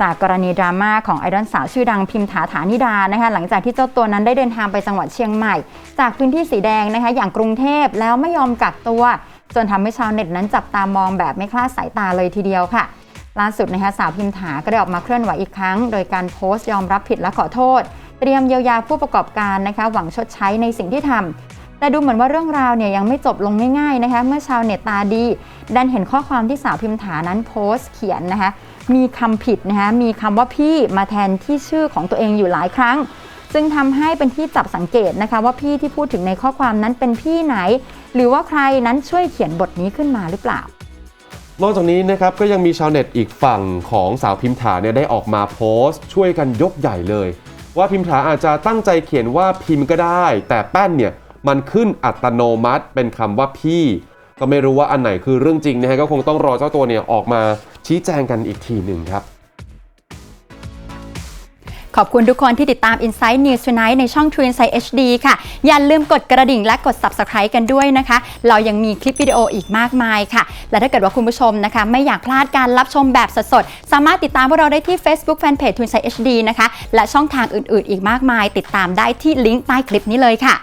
จากกรณีดราม่าของไอดอลสาวชื่อดังพิมถาฐานิดานะคะ หลังจากที่เจ้าตัวนั้นได้เดินทางไปจังหวัดเชียงใหม่ จากพื้นที่สีแดงนะคะ อย่างกรุงเทพแล้วไม่ยอมกักตัว จนทำให้ชาวเน็ตนั้นจับตามองแบบไม่คลาดสายตาเลยทีเดียวค่ะ ล่าสุดนะคะสาวพิมถาก็ได้ออกมาเคลื่อนไหวอีกครั้ง โดยการโพสต์ยอมรับผิดและขอโทษ เตรียมเยียวยาผู้ประกอบการนะคะ หวังชดใช้ในสิ่งที่ทำ แต่ดูเหมือนว่าเรื่องราวเนี่ยยังไม่จบลงง่ายๆนะคะเมื่อชาวเน็ตตาดี ดันเห็นข้อความที่สาวพิมถานั้นโพสต์เขียนนะคะมีคำผิดนะคะมีคำว่าพี่มาแทนที่ชื่อของตัวเองอยู่หลายครั้ง ซึ่งทำให้เป็นที่จับสังเกตนะคะว่าพี่ที่พูดถึงในข้อความนั้นเป็นพี่ไหน หรือว่าใครนั้นช่วยเขียนบทนี้ขึ้นมาหรือเปล่านอกจากนี้นะครับก็ยังมีชาวเน็ตอีกฝั่งของสาวพิมถาเนี่ยได้ออกมาโพสต์ ช่วยกันยกใหญ่เลย ว่าพิมถาอาจจะตั้งใจเขียนว่าพิมพ์ก็ได้ แต่แป้นเนี่ย มันขึ้นอัตโนมัติเป็นคำว่าพี่ ก็ไม่รู้ว่าอันไหนคือเรื่องจริงนะฮะก็คงต้องรอเจ้าตัวเนี่ยออกมาชี้แจงกันอีกทีหนึ่งครับขอบคุณทุกคนที่ติดตาม Inside News Tonight ในช่อง True Insight HD ค่ะ อย่าลืมกดกระดิ่งและกด Subscribe กันด้วยนะคะ เรายังมีคลิปวิดีโออีกมากมายค่ะ และถ้าเกิดว่าคุณผู้ชมนะคะ ไม่อยากพลาดการรับชมแบบสดๆ สามารถติดตามพวกเราได้ที่ Facebook Fanpage True Insight HD นะคะ และช่องทางอื่นๆ อีกมากมาย ติดตามได้ที่ลิงก์ใต้คลิปนี้เลยค่ะ